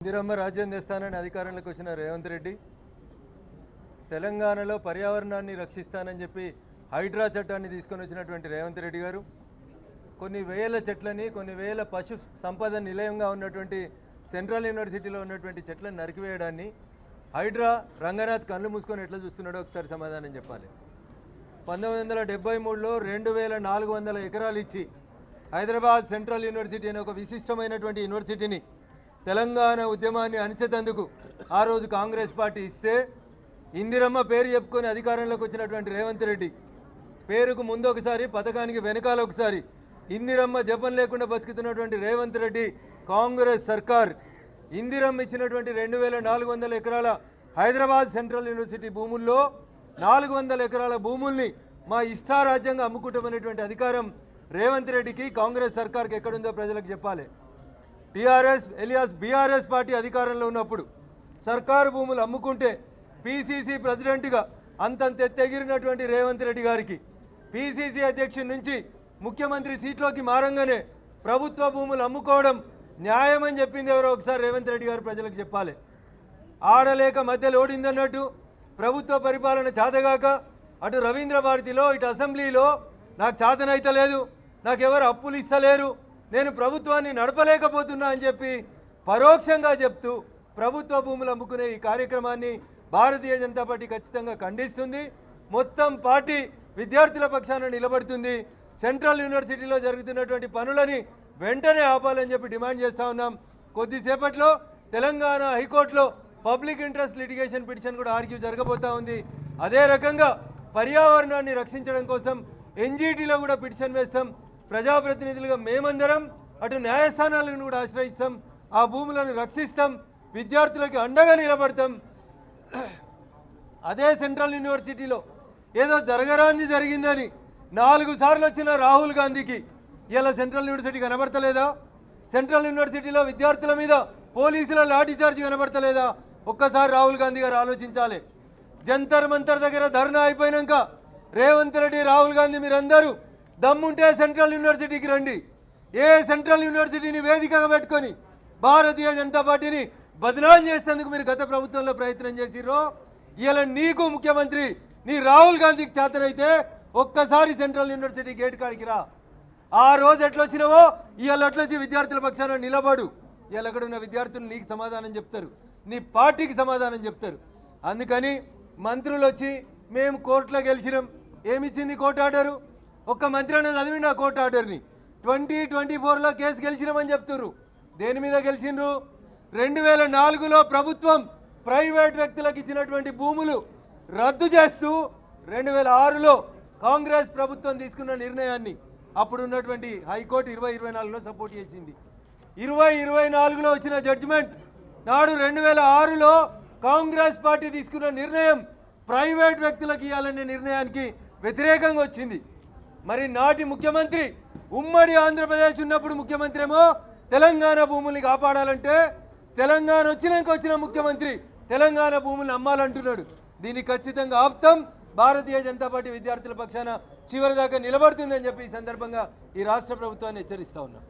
ఇందిరమ్మ రాజ్యం తెస్తానని అధికారంలోకి వచ్చిన రేవంత్ రెడ్డి తెలంగాణలో పర్యావరణాన్ని రక్షిస్తానని చెప్పి హైడ్రా చట్టాన్ని తీసుకొని వచ్చినటువంటి రేవంత్ రెడ్డి గారు కొన్ని వేల చెట్లని కొన్ని వేల పశు సంపద నిలయంగా ఉన్నటువంటి సెంట్రల్ యూనివర్సిటీలో ఉన్నటువంటి చెట్లను నరికివేయడాన్ని హైడ్రా రంగనాథ్ కళ్ళు మూసుకొని ఎట్లా చూస్తున్నాడో ఒకసారి సమాధానం చెప్పాలి. పంతొమ్మిది వందల డెబ్బై మూడులో రెండు వేల నాలుగు వందల ఎకరాలు ఇచ్చి హైదరాబాద్ సెంట్రల్ యూనివర్సిటీ అనే ఒక విశిష్టమైనటువంటి యూనివర్సిటీని తెలంగాణ ఉద్యమాన్ని అణిచేందుకు ఆ రోజు కాంగ్రెస్ పార్టీ ఇస్తే ఇందిరమ్మ పేరు చెప్పుకొని అధికారంలోకి వచ్చినటువంటి రేవంత్ రెడ్డి పేరుకు ముందు ఒకసారి పథకానికి వెనకాల ఒకసారి ఇందిరమ్మ జపం లేకుండా బతుకుతున్నటువంటి రేవంత్ రెడ్డి కాంగ్రెస్ సర్కార్. ఇందిరమ్మ ఇచ్చినటువంటి రెండు వేల నాలుగు వందల ఎకరాల హైదరాబాద్ సెంట్రల్ యూనివర్సిటీ భూముల్లో నాలుగు వందల ఎకరాల భూముల్ని మా ఇష్టారాజ్యంగా అమ్ముకుంటామనేటువంటి అధికారం రేవంత్ రెడ్డికి కాంగ్రెస్ సర్కార్కి ఎక్కడుందో ప్రజలకు చెప్పాలి. టీఆర్ఎస్ ఎలియాస్ బీఆర్ఎస్ పార్టీ అధికారంలో ఉన్నప్పుడు సర్కారు భూములు అమ్ముకుంటే పీసీసీ ప్రెసిడెంట్గా అంతంత ఎత్తెగిరినటువంటి రేవంత్ రెడ్డి గారికి పీసీసీ అధ్యక్షుడి నుంచి ముఖ్యమంత్రి సీట్లోకి మారంగానే ప్రభుత్వ భూములు అమ్ముకోవడం న్యాయమని చెప్పింది ఎవరో ఒకసారి రేవంత్ రెడ్డి గారు ప్రజలకు చెప్పాలి. ఆడలేక మధ్యలో ఓడిందన్నట్టు ప్రభుత్వ పరిపాలన చాతగాక అటు రవీంద్ర భారతిలో ఇటు అసెంబ్లీలో నాకు చాతనైతలేదు నాకెవరు అప్పులు ఇస్తలేరు నేను ప్రభుత్వాన్ని నడపలేకపోతున్నా అని చెప్పి పరోక్షంగా చెప్తూ ప్రభుత్వ భూములు అమ్ముకునే ఈ కార్యక్రమాన్ని భారతీయ జనతా పార్టీ ఖచ్చితంగా ఖండిస్తుంది. మొత్తం పార్టీ విద్యార్థుల పక్షాన నిలబడుతుంది. సెంట్రల్ యూనివర్సిటీలో జరుగుతున్నటువంటి పనులని వెంటనే ఆపాలని చెప్పి డిమాండ్ చేస్తా ఉన్నాం. కొద్దిసేపట్లో తెలంగాణ హైకోర్టులో పబ్లిక్ ఇంట్రెస్ట్ లిటిగేషన్ పిటిషన్ కూడా ఆర్గ్యూ జరగబోతా ఉంది. అదే రకంగా పర్యావరణాన్ని రక్షించడం కోసం ఎన్జీటీలో కూడా పిటిషన్ వేస్తాం. ప్రజాప్రతినిధులుగా మేమందరం అటు న్యాయస్థానాలను కూడా ఆశ్రయిస్తాం ఆ భూములను రక్షిస్తాం విద్యార్థులకి అండగా నిలబడతాం. అదే సెంట్రల్ యూనివర్సిటీలో ఏదో జరగరాంది జరిగిందని నాలుగు సార్లు వచ్చిన రాహుల్ గాంధీకి ఇలా సెంట్రల్ యూనివర్సిటీ కనబడతలేదా? సెంట్రల్ యూనివర్సిటీలో విద్యార్థుల మీద పోలీసుల లాఠీ చార్జ్ కనబడతలేదా? ఒక్కసారి రాహుల్ గాంధీ గారు ఆలోచించాలి. జంతర్ మంతర్ దగ్గర ధర్నా అయిపోయినాక రేవంత్ రెడ్డి రాహుల్ గాంధీ మీరందరూ దమ్ముంటే సెంట్రల్ యూనివర్సిటీకి రండి. ఏ సెంట్రల్ యూనివర్సిటీని వేదికగా పెట్టుకొని భారతీయ జనతా పార్టీని బదనాం చేసేందుకు మీరు గత ప్రభుత్వంలో ప్రయత్నం చేసిర్రో? ఇలా నీకు ముఖ్యమంత్రి నీ రాహుల్ గాంధీకి చేతనైతే ఒక్కసారి సెంట్రల్ యూనివర్సిటీ గేట్ కాడికి రా. ఆ రోజు ఎట్లొచ్చినావో? ఇవాళ ఎట్లొచ్చి విద్యార్థుల పక్షాన నిలబడు. ఇవాళ ఉన్న విద్యార్థులు నీకు సమాధానం చెప్తారు. నీ పార్టీకి సమాధానం చెప్తారు. అందుకని మంత్రులు వచ్చి మేము కోర్టులో గెలిచినాం. ఏమిచ్చింది కోర్టు ఆర్డరు? ఒక్క మంత్రి అన్న చదివిండు ఆ కోర్టు ఆర్డర్ని. ట్వంటీ ట్వంటీ ఫోర్లో కేసు గెలిచినామని చెప్తున్నారు దేని మీద గెలిచిండ్రు? రెండు వేల నాలుగులో ప్రభుత్వం ప్రైవేట్ వ్యక్తులకు ఇచ్చినటువంటి భూములు రద్దు చేస్తూ రెండు వేల ఆరులో కాంగ్రెస్ ప్రభుత్వం తీసుకున్న నిర్ణయాన్ని అప్పుడు ఉన్నటువంటి హైకోర్టు ఇరవై ఇరవై నాలుగులో సపోర్ట్ చేసింది. ఇరవై ఇరవై నాలుగులో వచ్చిన జడ్జిమెంట్ నాడు రెండు వేల ఆరులో కాంగ్రెస్ పార్టీ తీసుకున్న నిర్ణయం ప్రైవేట్ వ్యక్తులకు ఇవ్వాలనే నిర్ణయానికి వ్యతిరేకంగా వచ్చింది. మరి నాటి ముఖ్యమంత్రి ఉమ్మడి ఆంధ్రప్రదేశ్ ఉన్నప్పుడు ముఖ్యమంత్రి ఏమో తెలంగాణ భూముల్ని కాపాడాలంటే తెలంగాణ వచ్చినాక వచ్చిన ముఖ్యమంత్రి తెలంగాణ భూముల్ని అమ్మాలంటున్నాడు. దీన్ని ఖచ్చితంగా ఆప్తం భారతీయ జనతా పార్టీ విద్యార్థుల పక్షాన చివరిదాకా నిలబడుతుందని చెప్పి ఈ సందర్భంగా ఈ రాష్ట్ర ప్రభుత్వాన్ని హెచ్చరిస్తా ఉన్నాం.